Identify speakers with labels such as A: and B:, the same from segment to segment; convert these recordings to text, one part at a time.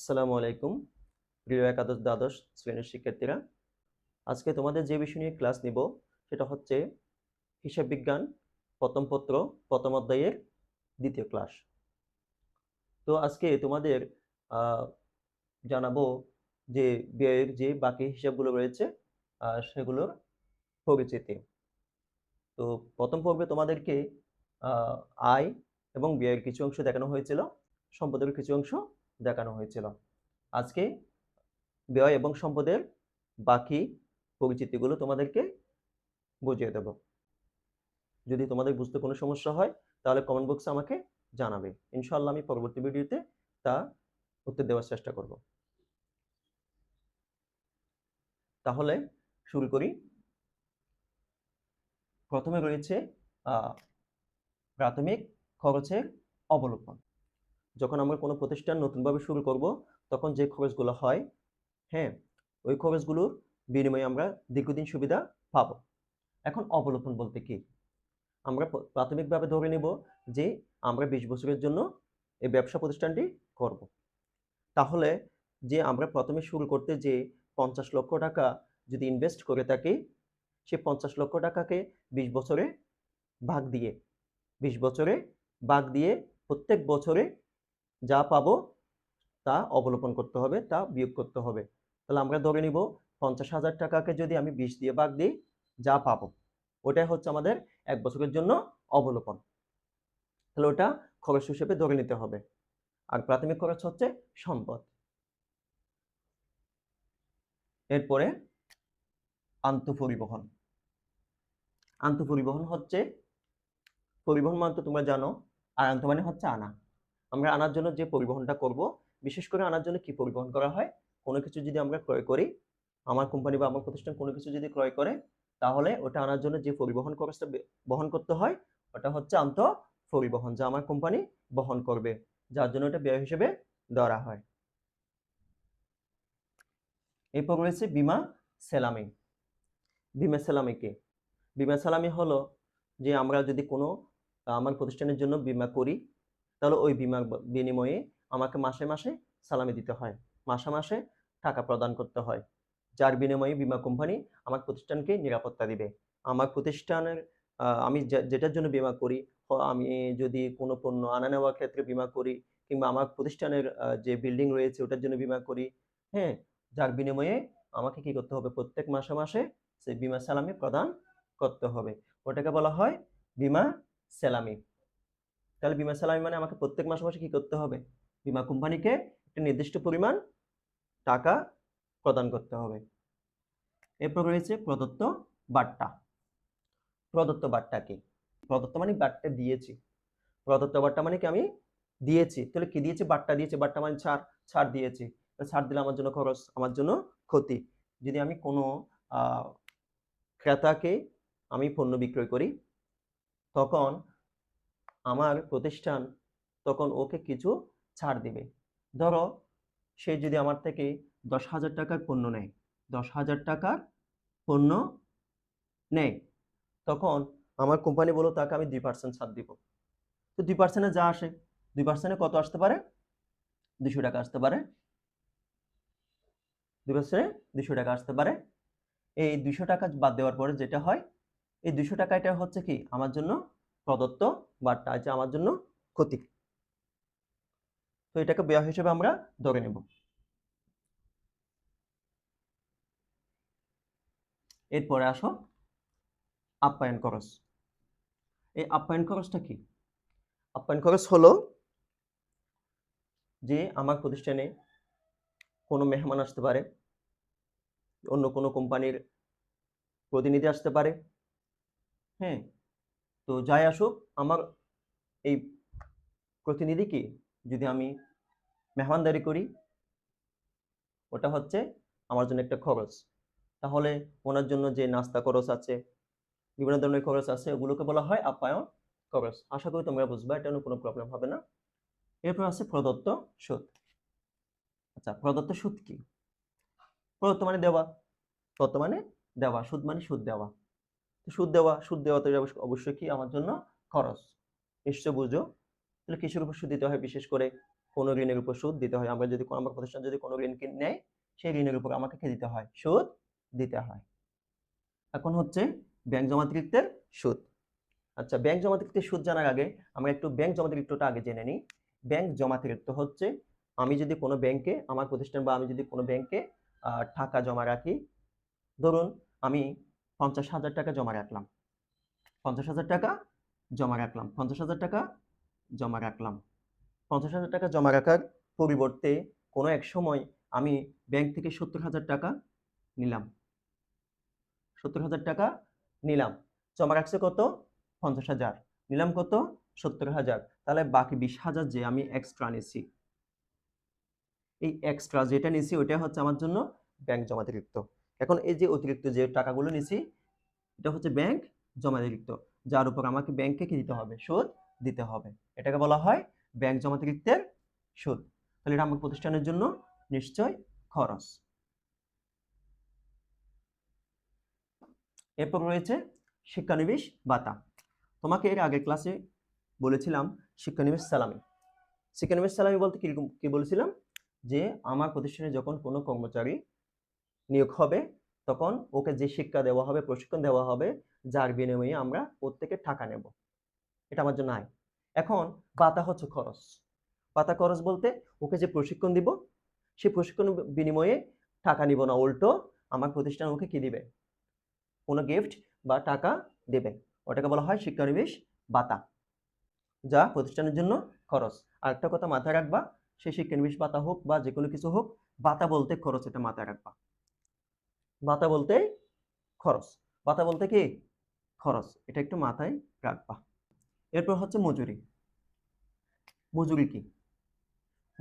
A: আসসালামু আলাইকুম, প্রিয় একাদশ দ্বাদশ শ্রেণির শিক্ষার্থীরা। আজকে তোমাদের যে বিষয় নিয়ে ক্লাস নিব, সেটা হচ্ছে হিসাব বিজ্ঞান, প্রথম পত্র, প্রথম অধ্যায়ের দ্বিতীয় ক্লাস তো আজকে তোমাদের জানাব যে ব্যয়ের যে বাকি হিসাবগুলো রয়েছে সেগুলোর পরিচিতি তো প্রথম পর্বে তোমাদেরকে আয় এবং ব্যয়ের কিছু অংশ দেখানো হয়েছিল সম্পদের কিছু অংশ দেখানো হয়েছিল। আজকে ব্যয় এবং সম্পদের বাকি পরিচিতিগুলো তোমাদেরকে বুঝিয়ে দেব। যদি তোমাদের বুঝতে কোনো সমস্যা হয়, তাহলে কমেন্ট বক্সে আমাকে জানাবে। ইনশাআল্লাহ আমি পরবর্তী ভিডিওতে তা উত্তর দেওয়ার চেষ্টা করব। তাহলে শুরু করি। প্রথমে রয়েছে প্রাথমিক খরচের অবলোকন। যখন আমরা কোনো প্রতিষ্ঠান নতুনভাবে শুরু করব, তখন যে খরচগুলো হয় হ্যাঁ ওই খরচগুলোর বিনিময়ে আমরা দীর্ঘদিন সুবিধা পাবো। এখন অবলোকন বলতে কি? আমরা প্রাথমিকভাবে ধরে নেব যে আমরা বিশ বছরের জন্য এই ব্যবসা প্রতিষ্ঠানটি করব। তাহলে যে আমরা প্রথমে শুরু করতে যে পঞ্চাশ লক্ষ টাকা যদি ইনভেস্ট করে থাকি, সে পঞ্চাশ লক্ষ টাকাকে বিশ বছরে ভাগ দিয়ে, বিশ বছরে ভাগ দিয়ে প্রত্যেক বছরে যা পাবো তা অবলোকন করতে হবে, তা বিয়োগ করতে হবে। তাহলে আমরা ধরে নিব পঞ্চাশ হাজার টাকাকে যদি আমি বিশ দিয়ে ভাগ দিই, যা পাবো। ওটাই হচ্ছে আমাদের এক বছরের জন্য অবলোকন তাহলে ওটা খরচ হিসেবে ধরে নিতে হবে। আর প্রাথমিক খরচ হচ্ছে সম্পদ। এরপরে আন্তঃপরিবহন আন্তঃপরিবহন হচ্ছে, পরিবহন মানে তো তোমরা জানো, আর আন্ত মানে হচ্ছে আনা। আমরা আনার জন্য যে পরিবহনটা করব, বিশেষ করে আনার জন্য কি পরিবহন করা হয়, কোনো কিছু যদি আমরা ক্রয় করি, আমার কোম্পানি বা আমার প্রতিষ্ঠান কোনো কিছু যদি ক্রয় করে, তাহলে ওটা আনার জন্য যে পরিবহন খরচটা বহন করতে হয়, ওটা হচ্ছে আন্ত পরিবহন, যা আমার কোম্পানি বহন করবে, যার জন্য এটা ব্যয় হিসেবে ধরা হয়। এরপর রয়েছে বিমা সেলামি। বিমা সেলামি কি? বিমা সেলামি হলো যে আমরা যদি কোনো, আমার প্রতিষ্ঠানের জন্য বিমা করি তাহলে ওই বিমার ব- বিনিময়ে আমাকে মাসে মাসে সালামি দিতে হয়। মাসে মাসে টাকা প্রদান করতে হয়। যার বিনিময়ে বিমা কোম্পানি আমার প্রতিষ্ঠানকে নিরাপত্তা দিবে। আমার প্রতিষ্ঠানের আমি যেটার জন্য বিমা করি আমি যদি কোনো পণ্য আনা নেওয়ার ক্ষেত্রে বিমা করি কিংবা আমার প্রতিষ্ঠানের যে বিল্ডিং রয়েছে ওটার জন্য বিমা করি হ্যাঁ যার বিনিময়ে আমাকে কি করতে হবে? প্রত্যেক মাসে মাসে সেই বিমা সালামি প্রদান করতে হবে। ওটাকে বলা হয় বিমা সেলামি। তাহলে বিমা সালামি মানে আমাকে প্রত্যেক মাসে মাসে কি করতে হবে? বিমা কোম্পানিকে একটা নির্দিষ্ট পরিমাণ টাকা প্রদান করতে হবে। এরপর রয়েছে প্রদত্ত বার্তা। প্রদত্ত বার্তা কি? প্রদত্ত মানে বার্তা দিয়েছি। প্রদত্ত বার্তা মানে কি আমি দিয়েছি? তাহলে কি দিয়েছি? বার্তা দিয়েছি। বার্তা মানে ছাড় ছাড় দিয়েছি। ছাড় দিলে আমার জন্য খরচ, আমার জন্য ক্ষতি। যদি আমি কোনো ক্রেতাকে আমি পণ্য বিক্রয় করি, তখন আমার প্রতিষ্ঠান তখন ওকে কিছু ছাড় দিবে। ধরো, সে যদি আমার থেকে দশ হাজার টাকার পণ্য নেয়, দশ হাজার টাকার পণ্য নেয়, তখন আমার কোম্পানি বলো তাকে আমি দুই পার্সেন্ট ছাড় দিব। তো দুই পার্সেন্টে যা আসে, দুই পার্সেন্টে কত আসতে পারে? দুশো টাকা আসতে পারে। দুই পার্সেন্টে দুশো টাকা আসতে পারে। এই দুশো টাকা বাদ দেওয়ার পরে যেটা হয়, এই দুশো টাকা এটা হচ্ছে কি, আমার জন্য প্রদত্ত বার্তা আছে আমার জন্য ক্ষতি তো এটাকে ব্যয় হিসেবে আমরা ধরে নেব। এরপরে আসো আপ্যায়ন খরচ। এই আপ্যায়ন খরচটা কি? আপ্যায়ন খরচ হলো যে আমার প্রতিষ্ঠানে কোনো মেহমান আসতে পারে, অন্য কোনো কোম্পানির প্রতিনিধি আসতে পারে হ্যাঁ? তো যাই আসুক, আমার এই প্রতিনিধিকে যদি আমি মেহমানদারি করি, ওটা হচ্ছে আমার জন্য একটা খরচ। তাহলে ওনার জন্য যে নাস্তা খরচ আছে, বিভিন্ন ধরনের খরচ আছে, ওগুলোকে বলা হয় আপ্যায়ন খরচ। আশা করি তোমরা বুঝবা, এটা কোনো প্রবলেম হবে না। এরপর আছে প্রদত্ত সুদ। আচ্ছা প্রদত্ত সুদ কি? প্রদত্ত মানে দেওয়া। প্রদত্ত মানে দেওয়া। সুদ মানে সুদ দেওয়া। সুদ দেওয়া সুদ দেওয়া তো অবশ্যই কি আমার জন্য খরচ। নিশ্চয় বুঝো। তাহলে কিসের উপর সুদ দিতে হয়? বিশেষ করে কোনো ঋণের উপর সুদ দিতে হয়। আমরা যদি আমার প্রতিষ্ঠান যদি কোনো ঋণ কিনে, নেয়, সেই ঋণের উপর আমাকে কি দিতে হয়? সুদ দিতে হয়। এখন হচ্ছে ব্যাংক জমাতিরিক্তের সুদ। আচ্ছা ব্যাংক জমাতিরিক্তের সুদ জানার আগে আমরা একটু ব্যাংক জমাতিরিক্তটা আগে জেনে নিই। ব্যাংক জমাতিরিক্ত হচ্ছে আমি যদি কোনো ব্যাংকে আমার প্রতিষ্ঠান বা আমি যদি কোনো ব্যাংকে টাকা জমা রাখি, ধরুন আমি পঞ্চাশ হাজার টাকা জমা রাখলাম। পঞ্চাশ হাজার টাকা জমা রাখলাম। পঞ্চাশ হাজার টাকা জমা রাখলাম। পঞ্চাশ হাজার টাকা জমা রাখার পরিবর্তে কোনো এক সময় আমি ব্যাংক থেকে সত্তর হাজার টাকা নিলাম। সত্তর হাজার টাকা নিলাম। জমা রাখছে কত? পঞ্চাশ হাজার। নিলাম কত? সত্তর হাজার। তাহলে বাকি বিশ হাজার যে আমি এক্সট্রা নিছি। এই এক্সট্রা যেটা নিছি ওইটা হচ্ছে আমার জন্য ব্যাংক জমাতিরিক্ত এখন এই যে অতিরিক্ত যে টাকাগুলো নিছি এটা হচ্ছে ব্যাংক জমা জমাতিরিক্ত যার উপর আমাকে ব্যাংকে কি দিতে হবে? সুদ দিতে হবে। এটাকে বলা হয় ব্যাংক জমাতিরিক্তের সুদ তাহলে এটা আমার প্রতিষ্ঠানের জন্য নিশ্চয় খরচ। এরপর রয়েছে শিক্ষানবিশ ভাতা। তোমাকে এর আগের ক্লাসে বলেছিলাম শিক্ষানবিশ সালামি। শিক্ষানবিশ সালামি বলতে কীরকম, কি বলেছিলাম? যে আমার প্রতিষ্ঠানে যখন কোনো কর্মচারী নিয়োগ হবে, তখন ওকে যে শিক্ষা দেওয়া হবে, প্রশিক্ষণ দেওয়া হবে, যার বিনিময়ে আমরা প্রত্যেকে টাকা নেব। এটা আমার জন্য আয়। এখন ভাতা হচ্ছে খরচ। ভাতা খরচ বলতে ওকে যে প্রশিক্ষণ দিব, সে প্রশিক্ষণ বিনিময়ে টাকা নিব না, উল্টো আমার প্রতিষ্ঠান ওকে কি দিবে? কোনো গিফট বা টাকা দেবে। ওটাকে বলা হয় শিক্ষানবিশ ভাতা যা প্রতিষ্ঠানের জন্য খরচ। আর একটা কথা মাথায় রাখবা সেই শিক্ষানবিশ ভাতা হোক বা যে কোনো কিছু হোক ভাতা বলতে খরচ এটা মাথায় রাখবা। ভাতা বলতে খরচ। ভাতা বলতে কি? খরচ। এটা একটু মাথায় রাখবা। এরপর হচ্ছে মজুরি। মজুরি কি?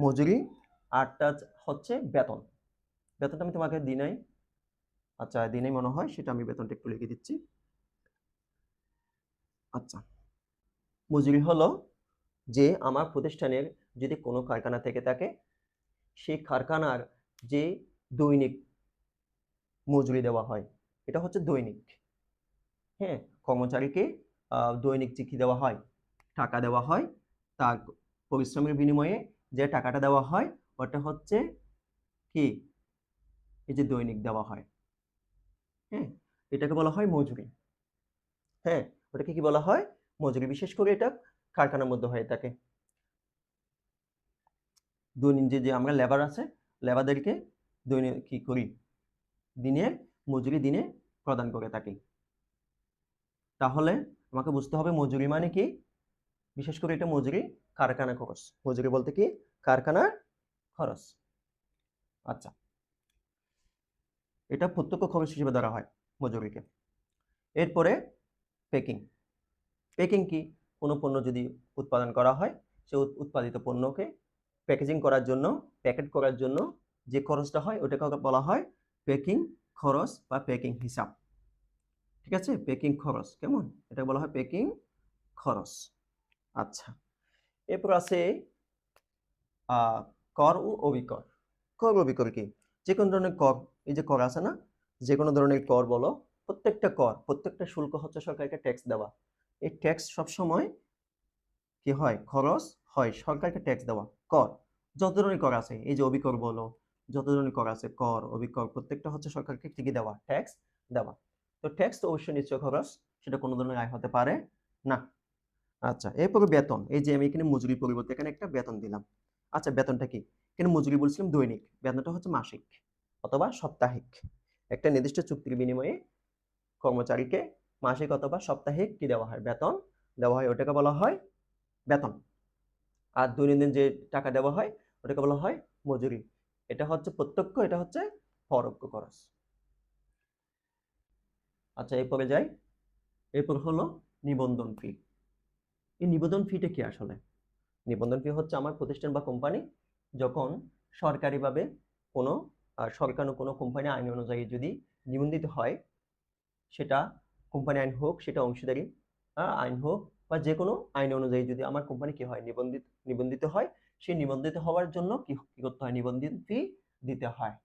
A: মজুরি আরটা হচ্ছে বেতন। বেতনটা আমি তোমাকে দিনাই আচ্ছা দিনেই মনে হয়, সেটা আমি বেতনটা একটু লিখে দিচ্ছি। আচ্ছা। মজুরি হলো যে আমার প্রতিষ্ঠানের যদি কোনো কারখানা থেকে থাকে, সেই কারখানার যে দৈনিক মজুরি দেওয়া হয়। এটা হচ্ছে দৈনিক। হ্যাঁ কর্মচারীকে দৈনিক চিঠি দেওয়া হয়, টাকা দেওয়া হয়। তার পরিশ্রমের বিনিময়ে যে টাকাটা দেওয়া হয়, ওটা হচ্ছে কি? এই যে দৈনিক দেওয়া হয়। হ্যাঁ এটাকে বলা হয় মজুরি। হ্যাঁ ওটাকে কি বলা হয়? মজুরি। বিশেষ করে এটা কারখানার মধ্যে হয়ে থাকে। দৈনিক যে আমরা লেবার আছে লেবারদেরকে দৈনিক কি করি? দিনের মজুরি দিনে প্রদান করে থাকি। তাহলে আমাকে বুঝতে হবে মজুরি মানে কি? বিশেষ করে এটা মজুরি কারখানা খরচ। মজুরি বলতে কি? কারখানার খরচ। আচ্ছা। এটা প্রত্যক্ষ খরচ হিসেবে ধরা হয় মজুরিকে। এরপরে প্যাকিং প্যাকিং কি? কোনো পণ্য যদি উৎপাদন করা হয়, সে উৎ- উৎপাদিত পণ্যকে প্যাকেজিং করার জন্য প্যাকেট করার জন্য যে খরচটা হয়, ওটাকে বলা হয় প্যাকিং খরচ বা প্যাকিং হিসাব। ঠিক আছে? প্যাকিং খরচ, কেমন? এটা বলা হয় প্যাকিং খরচ। আচ্ছা। এরপর আছে কর ও অবিকর। কর অবিকর কি? যে কোনো ধরনের কর, এই যে কর আছে না? যে কোনো ধরনের কর বলো, প্রত্যেকটা কর, প্রত্যেকটা শুল্ক হচ্ছে সরকারকে ট্যাক্স দেওয়া। এই ট্যাক্স সবসময় কি হয়? খরচ হয় সরকারকে ট্যাক্স দেওয়া। কর, যত ধরনের কর আছে, এই যে অবিকর বলো যত ধরনের কর আছে, কর অবিকর প্রত্যেকটা হচ্ছে সরকারকে ঠিকই দেওয়া ট্যাক্স দেওয়া। তো ট্যাক্স তো অবশ্যই নিশ্চয় খরচ, সেটা কোনো ধরনের আয় হতে পারে না। আচ্ছা এরপরে বেতন, এই যে আমি এখানে মজুরি পরিবর্তে এখানে একটা বেতন দিলাম। আচ্ছা বেতনটা কি? এখানে মজুরি বলছিলাম দৈনিক, বেতনটা হচ্ছে মাসিক অথবা সাপ্তাহিক। একটা নির্দিষ্ট চুক্তির বিনিময়ে কর্মচারীকে মাসিক অথবা সাপ্তাহিক কি দেওয়া হয়? বেতন দেওয়া হয়, ওটাকে বলা হয় বেতন। আর দৈনন্দিন যে টাকা দেওয়া হয়, ওটাকে বলা হয় মজুরি। এটা হচ্ছে প্রত্যক্ষ এটা হচ্ছে পরোক্ষ খরচ। আচ্ছা এরপরে যাই। এরপর হলো নিবন্ধন ফি এই নিবন্ধন ফিটা কি আসলে? নিবন্ধন ফি হচ্ছে আমার প্রতিষ্ঠান বা কোম্পানি যখন সরকারিভাবে কোনো আহ, সরকার ও কোনো কোম্পানি আইন অনুযায়ী যদি নিবন্ধিত হয় সেটা কোম্পানি আইন হোক সেটা অংশীদারি আইন হোক বা যে কোনো আইন অনুযায়ী যদি আমার কোম্পানি কি হয় নিবন্ধিত নিবন্ধিত হয় সেই নিবন্ধিত হওয়ার জন্য কি করতে হয়? নিবন্ধন ফি দিতে হয়।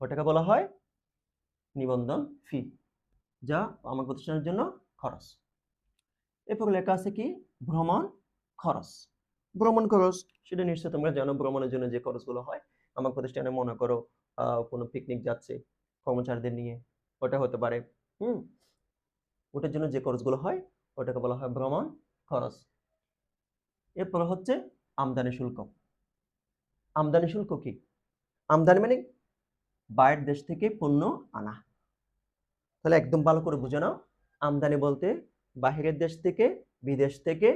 A: ওটাকে বলা হয়? নিবন্ধন ফি যা আমার প্রতিষ্ঠানের জন্য খরচ। এরপর লেখা আছে কি? ভ্রমণ খরচ। ভ্রমণ খরচ, সেটা নিশ্চয়ই তোমরা জানো, ভ্রমণের জন্য যে খরচগুলো হয়। আমার প্রতিষ্ঠানে মনে করো কোনো পিকনিক যাচ্ছে কর্মচারীদের নিয়ে, ওটা হতে পারে, হুম? ওটার জন্য যে খরচগুলো হয়, ওটাকে বলা হয় ভ্রমণ খরচ। এরপর হচ্ছে আমদানি শুল্ক। আমদানি শুল্ক কি? আমদানি মানে বাইরের দেশ থেকে পণ্য আনা। তাহলে একদম ভালো করে বুঝে নাও, আমদানি বলতে বাহিরের দেশ থেকে, বিদেশ থেকে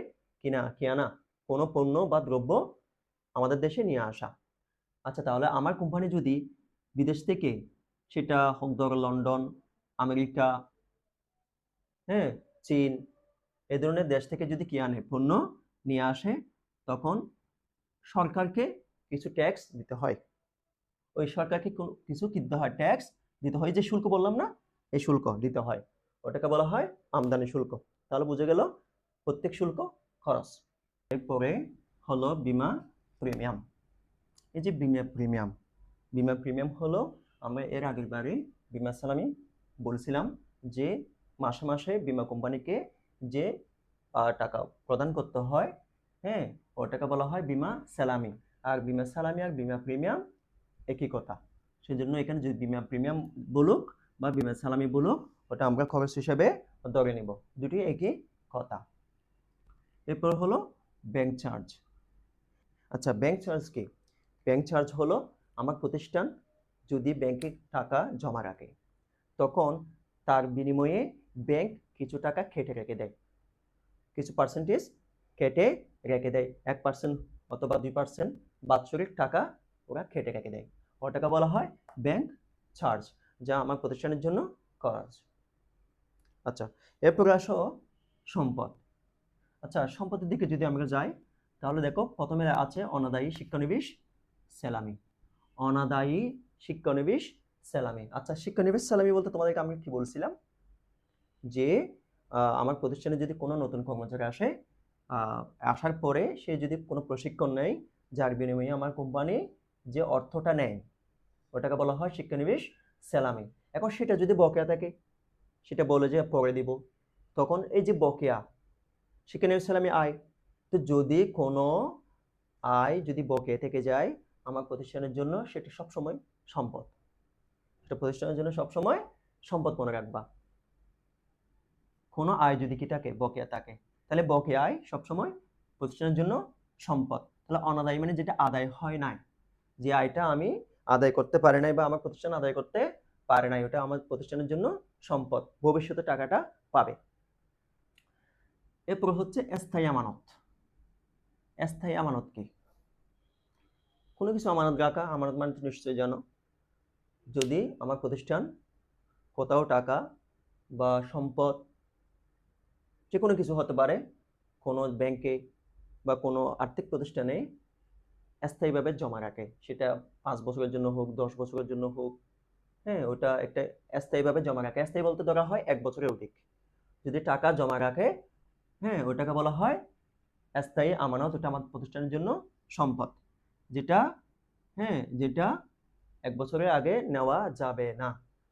A: কিনা কি আনা কোনো পণ্য বা দ্রব্য আমাদের দেশে নিয়ে আসা। আচ্ছা তাহলে আমার কোম্পানি যদি বিদেশ থেকে, সেটা হোক ধরো লন্ডন, আমেরিকা হ্যাঁ চীন, এ ধরনের দেশ থেকে যদি কি আনে পণ্য নিয়ে আসে তখন সরকারকে কিছু ট্যাক্স দিতে হয়। ওই সরকারকে কিছু দিতে হয় ট্যাক্স দিতে হয়। যে শুল্ক বললাম না, এই শুল্ক দিতে হয়। ওটাকে বলা হয় আমদানি শুল্ক। তাহলে বুঝে গেল প্রত্যেক শুল্ক খরচ। এরপরে হলো বিমা প্রিমিয়াম। এই যে বিমা প্রিমিয়াম বিমা প্রিমিয়াম হলো আমরা এর আগের বারে বিমা সালামি বলছিলাম যে মাসে মাসে বিমা কোম্পানিকে যে টাকা প্রদান করতে হয় হ্যাঁ ওটাকে বলা হয় বিমা সালামি আর বিমা সালামি আর বিমা প্রিমিয়াম একই কথা। সেই জন্য এখানে যদি বিমা প্রিমিয়াম বলুক বা বিমা সালামি বলুক, ওটা আমরা খরচ হিসেবে ধরে নিব। দুটি একই কথা। এরপর হলো ব্যাংক চার্জ আচ্ছা ব্যাংক চার্জ কি? ব্যাংক চার্জ হলো আমার প্রতিষ্ঠান যদি ব্যাংকে টাকা জমা রাখে, তখন তার বিনিময়ে ব্যাংক কিছু টাকা কেটে রেখে দেয়। কিছু পার্সেন্টেজ কেটে রেখে দেয় এক পার্সেন্ট অথবা দুই পার্সেন্ট বাৎসরিক টাকা ওরা কেটে রেখে দেয়। ও টাকা বলা হয়? ব্যাংক চার্জ যা আমার প্রতিষ্ঠানের জন্য খরচ। আচ্ছা এরপরে আসো সম্পদ। আচ্ছা সম্পদের দিকে যদি আমরা যাই, তাহলে দেখো প্রথমে আছে অনাদায়ী শিক্ষানবিশ সেলামি। অনাদায়ী শিক্ষানবিশ সেলামি। আচ্ছা শিক্ষানবিশ সেলামি বলতে তোমাদেরকে আমি কি বলছিলাম? যে আমার প্রতিষ্ঠানে যদি কোনো নতুন কর্মচারী আসে আসার পরে সে যদি কোনো প্রশিক্ষণ নেয়, যার বিনিময়ে আমার কোম্পানি যে অর্থটা নেয়, ওটাকে বলা হয় শিক্ষানিবেশ সেলামি। এখন সেটা যদি বকেয়া থাকে, সেটা বলে যে পরে দিব। তখন এই যে বকেয়া, শিক্ষানিবেশ সেলামি আয়। তো যদি কোনো আয় যদি বকেয়া থেকে যায়, আমার প্রতিষ্ঠানের জন্য সেটা সবসময় সম্পদ। সেটা প্রতিষ্ঠানের জন্য সবসময় সম্পদ মনে রাখবা। কোনো আয় যদি কি থাকে, বকেয়া থাকে তাহলে বকেয়া আয় সবসময় প্রতিষ্ঠানের জন্য সম্পদ। তাহলে অনাদায় মানে যেটা আদায় হয় নাই। যে আয়টা আমি আদায় করতে পারে নাই বা আমার প্রতিষ্ঠান আদায় করতে পারে নাই, ওটা আমার প্রতিষ্ঠানের জন্য সম্পদ। ভবিষ্যতে টাকাটা পাবে। এরপর হচ্ছে স্থায়ী আমানত। স্থায়ী আমানত কি? কোনো কিছু আমানত রাখা আমানত মানে নিশ্চয়ই জানো। যদি আমার প্রতিষ্ঠান কোথাও টাকা বা সম্পদ যে কোনো কিছু হতে পারে, কোনো ব্যাংকে বা কোনো আর্থিক প্রতিষ্ঠানে স্থায়ীভাবে জমা রাখে। সেটা পাঁচ বছরের জন্য হোক, দশ বছরের জন্য হোক হ্যাঁ ওটা একটা স্থায়ীভাবে জমা রাখে। স্থায়ী বলতে ধরা হয় এক বছরের অধিক। যদি টাকা জমা রাখে হ্যাঁ ওটাকে বলা হয় স্থায়ী আমানত, ওটা আমার প্রতিষ্ঠানের জন্য সম্পদ। যেটা হ্যাঁ যেটা এক বছরের আগে নেওয়া যাবে না।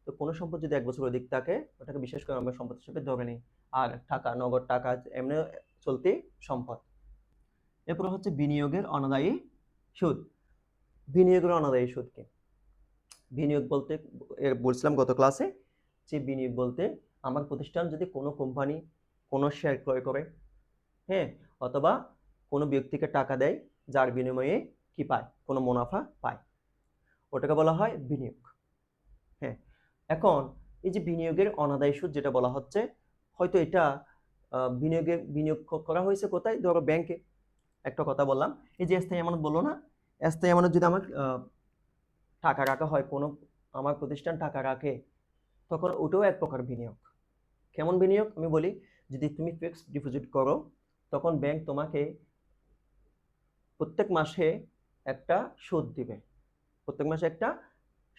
A: তো কোনো সম্পদ যদি এক বছর অধিক থাকে, ওটাকে বিশেষ করে আমরা সম্পদ হিসেবে ধরে নিই। আর টাকা, নগদ টাকা এমনি চলতি সম্পদ। এরপর হচ্ছে বিনিয়োগের অনাদায়ী সুদ। বিনিয়োগের অনাদায়ী সুদ কি? বিনিয়োগ বলতে, এর বলছিলাম গত ক্লাসে যে বিনিয়োগ বলতে আমার প্রতিষ্ঠান যদি কোনো কোম্পানি কোনো শেয়ার ক্রয় করে হ্যাঁ অথবা কোনো ব্যক্তিকে টাকা দেয় যার বিনিময়ে কি পায়? কোনো মুনাফা পায়। ওটাকে বলা হয় বিনিয়োগ। হ্যাঁ এখন এই যে বিনিয়োগের অনাদায়ী সুদ যেটা বলা হচ্ছে হয়তো এটা বিনিয়োগে বিনিয়োগ করা হয়েছে কোথায়? ধরো ব্যাংকে একটা কথা বললাম, এই যে স্থায়ী আমানত বলল না, স্থায়ী আমানত যদি আমার টাকা রাখা হয়, কোনো আমার প্রতিষ্ঠান টাকা রাখে, তখন ওটাও এক প্রকার বিনিয়োগ। কেমন বিনিয়োগ? আমি বলি, যদি তুমি ফিক্সড ডিপোজিট করো, তখন ব্যাংক তোমাকে প্রত্যেক মাসে একটা সুদ দিবে। প্রত্যেক মাসে একটা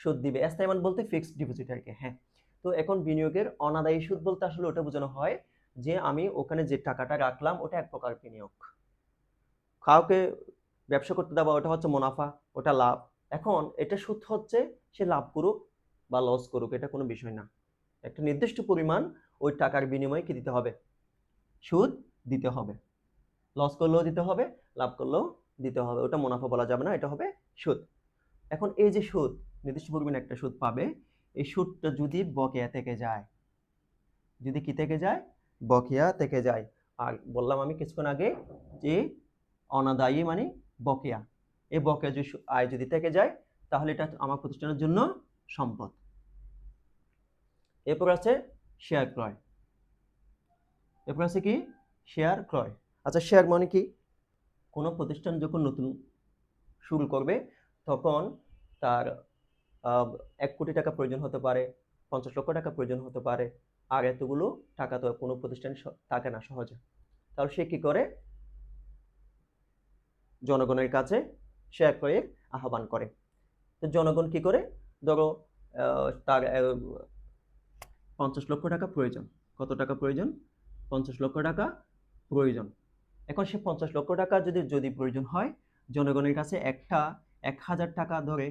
A: সুদ দিবে। স্থায়ী আমানত বলতে ফিক্সড ডিপোজিট আর কি হ্যাঁ। তো এখন বিনিয়োগের অনাদায়ী সুদ বলতে আসলে ওটা বোঝানো হয় যে আমি ওখানে যে টাকাটা রাখলাম, ওটা এক প্রকার বিনিয়োগ। কাউকে ব্যবসা করতে দেওয়া, ওটা হচ্ছে মুনাফা, ওটা লাভ। এখন এটা সুদ হচ্ছে, সে লাভ করুক বা লস করুক, এটা কোনো বিষয় না। একটা নির্দিষ্ট পরিমাণ ওই টাকার বিনিময়ে কি দিতে হবে? সুদ দিতে হবে। লস করলেও দিতে হবে, লাভ করলেও দিতে হবে। ওটা মুনাফা বলা যাবে না, এটা হবে সুদ। এখন এই যে সুদ, নির্দিষ্ট পরিমাণে একটা সুদ পাবে এই সুদটা যদি বকেয়া থেকে যায়, যদি কি থেকে যায়? বকেয়া থেকে যায়। আর বললাম আমি কিছুক্ষণ আগে যে অনাদায়ী মানে বকেয়া। এই বকেয়া যদি আয় যদি থেকে যায়, তাহলে এটা আমার প্রতিষ্ঠানের জন্য সম্পদ। এরপর আছে শেয়ার ক্রয়। এরপর আছে কি? শেয়ার ক্রয়। আচ্ছা শেয়ার মানে কি? কোনো প্রতিষ্ঠান যখন নতুন শুরু করবে, তখন তার এক কোটি টাকা প্রয়োজন হতে পারে, পঞ্চাশ লক্ষ টাকা প্রয়োজন হতে পারে। আর এতগুলো টাকা তো কোনো প্রতিষ্ঠান থাকে না সহজে। তাহলে সে কি করে? জনগণের কাছে শেয়ার ক্রয়ের আহ্বান করে। তো জনগণ কি করে? ধরো তার পঞ্চাশ লক্ষ টাকা প্রয়োজন। কত টাকা প্রয়োজন? পঞ্চাশ লক্ষ টাকা প্রয়োজন। এখন সে পঞ্চাশ লক্ষ টাকা যদি যদি প্রয়োজন হয়, জনগণের কাছে একটা, এক হাজার টাকা ধরে,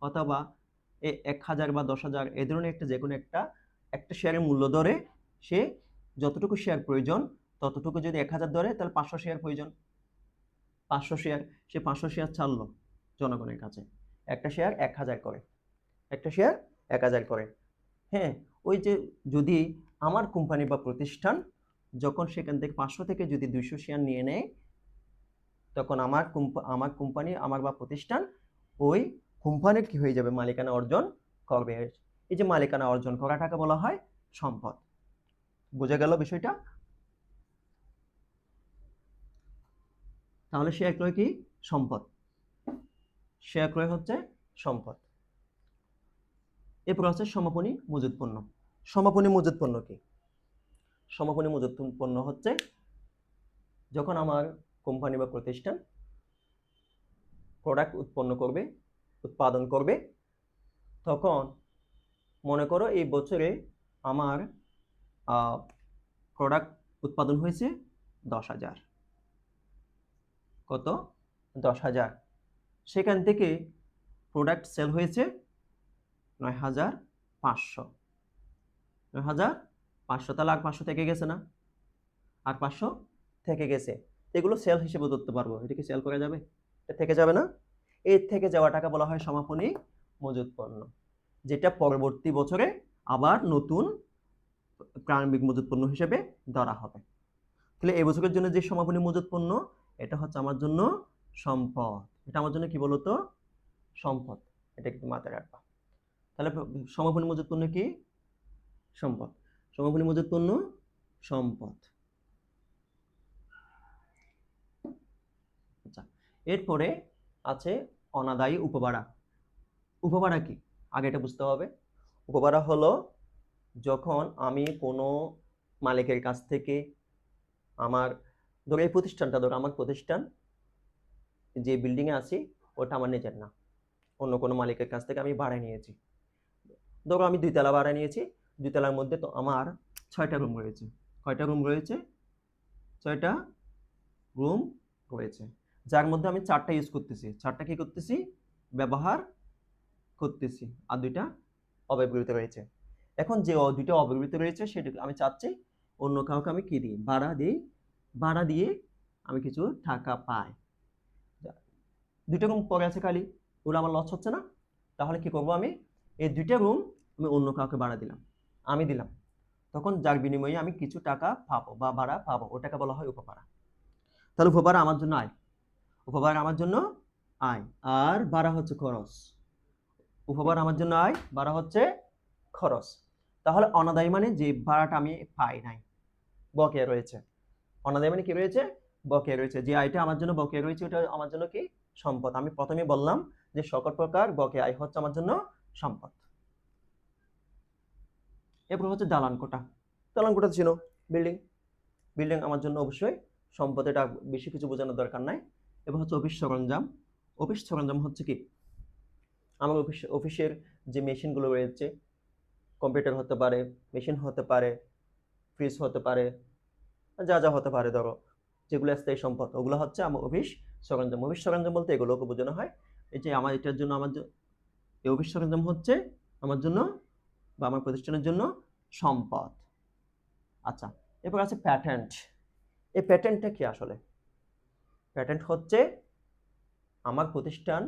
A: অথবা এ এক হাজার বা দশ হাজার, এ ধরনের একটা যে কোনো একটা একটা শেয়ারের মূল্য ধরে সে যতটুকু শেয়ার প্রয়োজন, ততটুকু যদি এক হাজার ধরে, তাহলে পাঁচশো শেয়ার প্রয়োজন। পাঁচশো শেয়ার সে পাঁচশো শেয়ার ছাড়লো জনগণের কাছে। একটা শেয়ার এক হাজার করে। একটা শেয়ার এক হাজার করে। হ্যাঁ ওই যে যদি আমার কোম্পানি বা প্রতিষ্ঠান যখন সেখান থেকে পাঁচশো থেকে যদি দুইশো শেয়ার নিয়ে নেয়, তখন আমার আমার কোম্পানি আমার বা প্রতিষ্ঠান ওই কোম্পানির কি হয়ে যাবে? মালিকানা অর্জন করবে। এই যে মালিকানা অর্জন করাটাকে বলা হয় সম্পদ। বোঝা গেল বিষয়টা? তাহলে শেয়ার ক্রয় কি? সম্পদ। শেয়ার ক্রয় হচ্ছে সম্পদ। এরপর হচ্ছে সমাপনী মজুদ পণ্য সমাপনী মজুদ পণ্য কি? সমাপনী মজুদ পণ্য হচ্ছে যখন আমার কোম্পানি বা প্রতিষ্ঠান প্রোডাক্ট উৎপন্ন করবে উৎপাদন করবে, তখন মনে করো এই বছরে আমার প্রোডাক্ট উৎপাদন হয়েছে দশ হাজার। কত? দশ হাজার। সেখান থেকে প্রোডাক্ট সেল হয়েছে নয় হাজার পাঁচশো। নয় হাজার পাঁচশো, তাহলে আর পাঁচশো থেকে গেছে না। আর পাঁচশো থেকে গেছে। এগুলো সেল হিসেবে ধরতে পারব। এটা কি সেল করা যাবে? এটা থেকে যাবে না? এর থেকে যাওয়া টাকা বলা হয় সমাপনী মজুদ পণ্য, যেটা পরবর্তী বছরে আবার নতুন প্রারম্ভিক মজুদ পণ্য হিসেবে ধরা হবে। তাহলে এই বছরের জন্য যে সমাপনী মজুদ পণ্য, এটা হচ্ছে আমার জন্য সম্পদ। এটা আমার জন্য কি বলতো? সম্পদ। এটা কিন্তু মাথায় রাখবা। তাহলে সমাপনী মজুদ পণ্য কি? সম্পদ। সমাপনী মজুদ পণ্য সম্পদ। আচ্ছা এরপরে আছে অনাদায়ী উপভাড়া। উপভাড়া কি? আগে এটা বুঝতে হবে। উপভাড়া হলো যখন আমি কোনো মালিকের কাছ থেকে আমার ধরো এই প্রতিষ্ঠানটা ধরো আমার প্রতিষ্ঠান যে বিল্ডিংয়ে আছি, ওটা আমার নিজের না। অন্য কোনো মালিকের কাছ থেকে আমি ভাড়া নিয়েছি। ধরো আমি দুইতলা ভাড়া নিয়েছি, দুইতলার মধ্যে তো আমার ছয়টা রুম রয়েছে। কয়টা রুম রয়েছে? ছয়টা রুম রয়েছে। যার মধ্যে আমি চারটা ইউজ করতেছি। চারটা কি করতেছি? ব্যবহার করতেছি। আর দুইটা অব্যবহৃত রয়েছে। এখন যে দুইটা অব্যবহৃত রয়েছে, সেটা আমি চাচ্ছি অন্য কাউকে আমি কি দিই? ভাড়া দিই। ভাড়া দিয়ে আমি কিছু টাকা পাই। দুইটা রুম পরে আছে খালি। ওগুলো আমার লস হচ্ছে না। তাহলে কি করব আমি? এই দুইটা রুম আমি অন্য কাউকে ভাড়া দিলাম। আমি দিলাম। তখন যার বিনিময়ে আমি কিছু টাকা পাবো বা ভাড়া পাবো। ওটাকে বলা হয় উপভাড়া। তাহলে উপভাড়া আমার জন্য আয়। উপভাড়া আমার জন্য আয়। আর ভাড়া হচ্ছে খরচ। উপভাড়া আমার জন্য আয় বাড়া হচ্ছে খরচ। তাহলে অনাদায়ী মানে যে ভাড়াটা আমি পাই নাই, বকেয়া রয়েছে। অনাদায়ী মানে কি রয়েছে? বকেয়া রয়েছে। যে আয়টা আমার জন্য বকেয়া রয়েছে, ওটা আমার জন্য কি? সম্পদ। আমি প্রথমে বললাম যে সকল প্রকার বকেয়া আয় হচ্ছে আমার জন্য সম্পদ। এরপর হচ্ছে দালান কোটা। দালান কোটা ছিল বিল্ডিং। বিল্ডিং আমার জন্য অবশ্যই সম্পদ। এটা বেশি কিছু বোঝানোর দরকার নাই। এবার হচ্ছে অফিস সরঞ্জাম। অফিস সরঞ্জাম হচ্ছে কি? আমার অফিস, অফিসের যে মেশিনগুলো রয়েছে, কম্পিউটার হতে পারে, মেশিন হতে পারে, ফ্রিজ হতে পারে, যা যা হতে পারে ধরো, যেগুলো স্থায়ী সম্পদ, ওগুলো হচ্ছে আমার অফিস সরঞ্জাম। অফিস সরঞ্জাম বলতে এগুলোকে বোঝানো হয়, এই যে আমার এটার জন্য আমার এই অফিস সরঞ্জাম হচ্ছে আমার জন্য বা আমার প্রতিষ্ঠানের জন্য সম্পদ। আচ্ছা এরপর আছে প্যাটেন্ট এই প্যাটেন্টটা কি আসলে? প্যাটেন্ট হচ্ছে আমার প্রতিষ্ঠান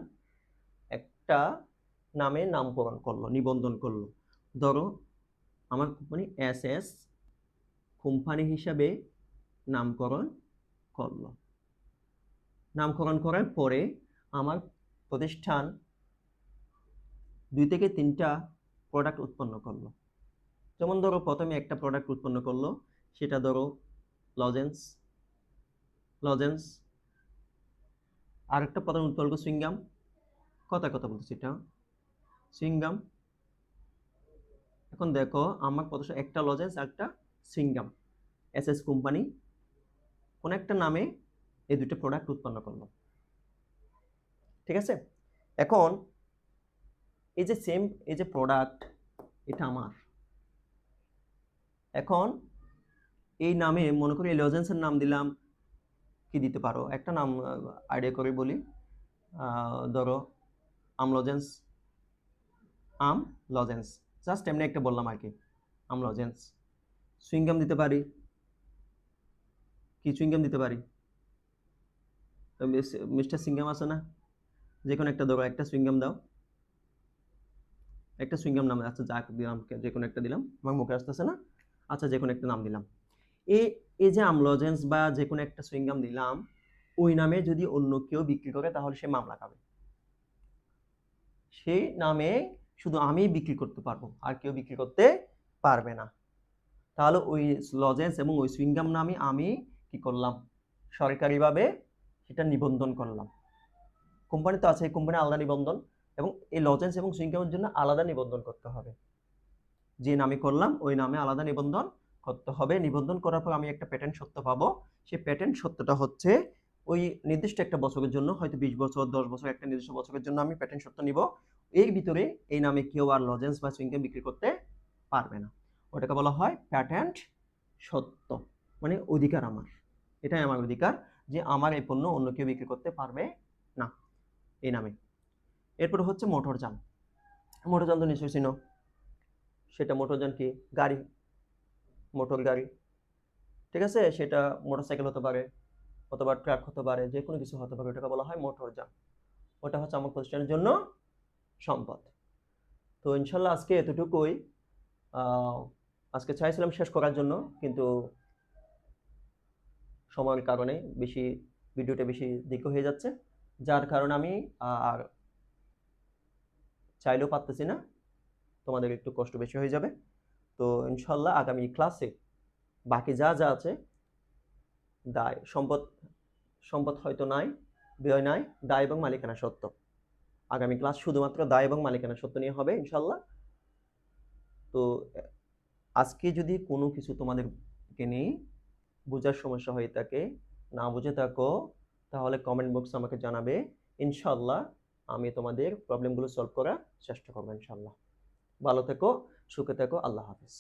A: একটা নামে নামকরণ করল, নিবন্ধন করল। ধরো, আমার কোম্পানি এস এস কোম্পানি হিসাবে নামকরণ করল। নামকরণ করার পরে আমার প্রতিষ্ঠান দুই থেকে তিনটা প্রোডাক্ট উৎপন্ন করল। যেমন ধরো, প্রথমে একটা প্রোডাক্ট উৎপন্ন করল, সেটা ধরো লজেন্স লজেন্স আরেকটা প্রথম উৎপন্ন করল সুইংগাম কথা কথা বলতেছি এটা? সুইংগাম এখন দেখো, আমার প্রতিষ্ঠান একটা লজেন্স একটা সুইংগাম এস এস কোম্পানি। কোন একটা নামে এই দুটো প্রোডাক্ট উৎপন্ন করল। ঠিক আছে? এখন এই যে সেম এই যে প্রোডাক্ট এটা আমার। এখন এই নামে, মনে করি এই লজেন্সের নাম দিলাম। কি দিতে পারো? একটা নাম আইডিয়া করে বলি। ধরো, আম লজেন্স আম লজেন্স জাস্ট এমনি একটা বললাম আর কি। আম লজেন্স সুইংগাম দিতে পারি। কি চুইংগাম দিতে পারি? মিস্টার সিঙ্গাম আছে না? যে কোনো একটা ধরো, একটা সুইংগাম দাও। একটা সুইংগাম নাম আচ্ছা যা দিলাম যে কোনো একটা দিলাম। আমার মুখে আসতেছে না। আচ্ছা যে কোনো একটা নাম দিলাম। এই এই যে আমলজেন্স বা যে কোনো একটা সুইংগাম দিলাম, ওই নামে যদি অন্য কেউ বিক্রি করে, তাহলে সে মামলা খাবে। সেই নামে শুধু আমি বিক্রি করতে পারব, আর কেউ বিক্রি করতে পারবে না। তাহলে ওই লজেন্স এবং ওই সুইংগাম নামে আমি কি করলাম? সরকারিভাবে সেটা নিবন্ধন করলাম। কোম্পানি তো আছে কোম্পানি আলাদা নিবন্ধন এবং এই লজেন্স এবং সুইংগামের জন্য আলাদা নিবন্ধন করতে হবে। যে নামে করলাম, ওই নামে আলাদা নিবন্ধন করতে হবে। নিবন্ধন করার পর আমি একটা প্যাটেন্ট সত্য পাবো। সেই প্যাটেন্ট সত্যটা হচ্ছে ওই নির্দিষ্ট একটা বছরের জন্য, হয়তো বিশ বছর, দশ বছর, একটা নির্দিষ্ট বছরের জন্য আমি প্যাটেন্ট সত্য নিব। এর ভিতরে এই নামে কেউ আর লজেন্স বা সুইংগাম বিক্রি করতে পারবে না। ওটাকে বলা হয় প্যাটেন্ট সত্য। মানে অধিকার আমার। এটাই আমার অধিকার যে আমার এই পণ্য অন্য কেউ বিক্রি করতে পারবে না। এই নামে। এরপর হচ্ছে মোটরযান। মোটরযান তো নিশ্চয়ই চিনো। সেটা মোটরযান কি? গাড়ি। মোটর গাড়ি, ঠিক আছে? সেটা মোটরসাইকেল হতে পারে অথবা ট্রাক হতে পারে যে কোনো কিছু হতে পারে, ওটাকে বলা হয় মোটরযান ওটা হচ্ছে আমার প্রতিষ্ঠানের জন্য সম্পদ। তো ইনশাল্লাহ আজকে এতটুকুই। আজকে চাইছিলাম শেষ করার জন্য, কিন্তু সময়ের কারণে বেশি, ভিডিওটা বেশি দীর্ঘ হয়ে যাচ্ছে। যার কারণে আমি আর চাইলেও পারতেছি না। তোমাদের একটু কষ্ট বেশি হয়ে যাবে। তো ইনশাল্লাহ আগামী ক্লাসে বাকি যা যা আছে, দায়, সম্পদ সম্পদ হয়তো নাই, ব্যয় নাই, দায় এবং মালিকানা সত্য। আগামী ক্লাস শুধুমাত্র দায় এবং মালিকানা সত্য নিয়ে হবে ইনশাল্লাহ। তো, আজকে যদি কোনো কিছু তোমাদেরকে নিয়ে বোঝার সমস্যা হয়ে থাকে, না বুঝে থাকো, তাহলে কমেন্ট বক্সে আমাকে জানাবে। ইনশাল্লাহ আমি তোমাদের প্রবলেমগুলো সলভ করার চেষ্টা করব ইনশাল্লাহ। ভালো থেকো সুখে থেকো আল্লাহ হাফিজ।